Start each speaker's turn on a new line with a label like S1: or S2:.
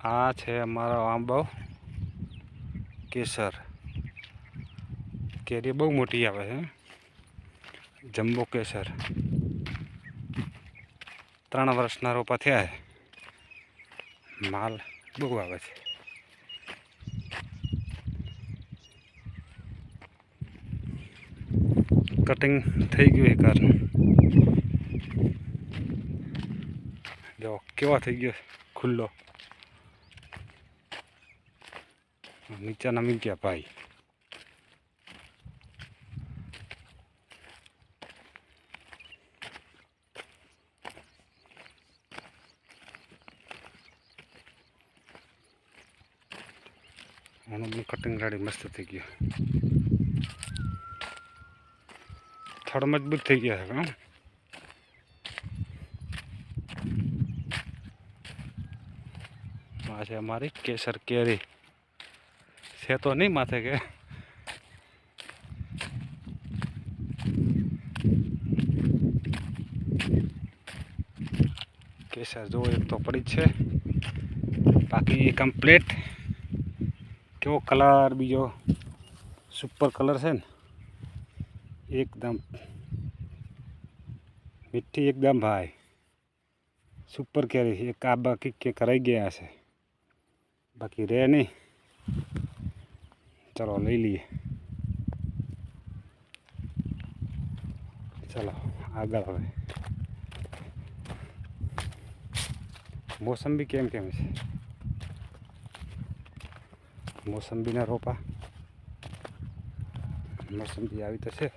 S1: આ છે અમારો આંબો, કેસર. કેરી બહુ મોટી આવે છે. જમ્બો કેસર. ત્રણ વર્ષના રોપા થયા માલ બહુ આવે છે. કટિંગ થઈ ગયું એક વાર. જો કેવા થઈ ગયો ખુલ્લો. નીચે નમી ગયા ભાઈ. આનું કટિંગ રાડી મસ્ત થઈ ગયું થડ મજબૂત થઈ ગયા કાં આ છે અમારી કેસર કેરી. છે તો નહીં માથે કે કેસર જો એક તો પડી જ છે બાકી કમ્પ્લીટ કેવો કલર બીજો સુપર કલર છે ને એકદમ મીઠી એકદમ ભાઈ સુપર કેરી એક આ બાકી કે કરાઈ ગયા છે બાકી રહે નહીં ચલો લઈ લઈએ ચાલો આગળ હવે મોસંબી કેમ કેમ છે મોસંબીના રોપા મોસંબી આવી તો છે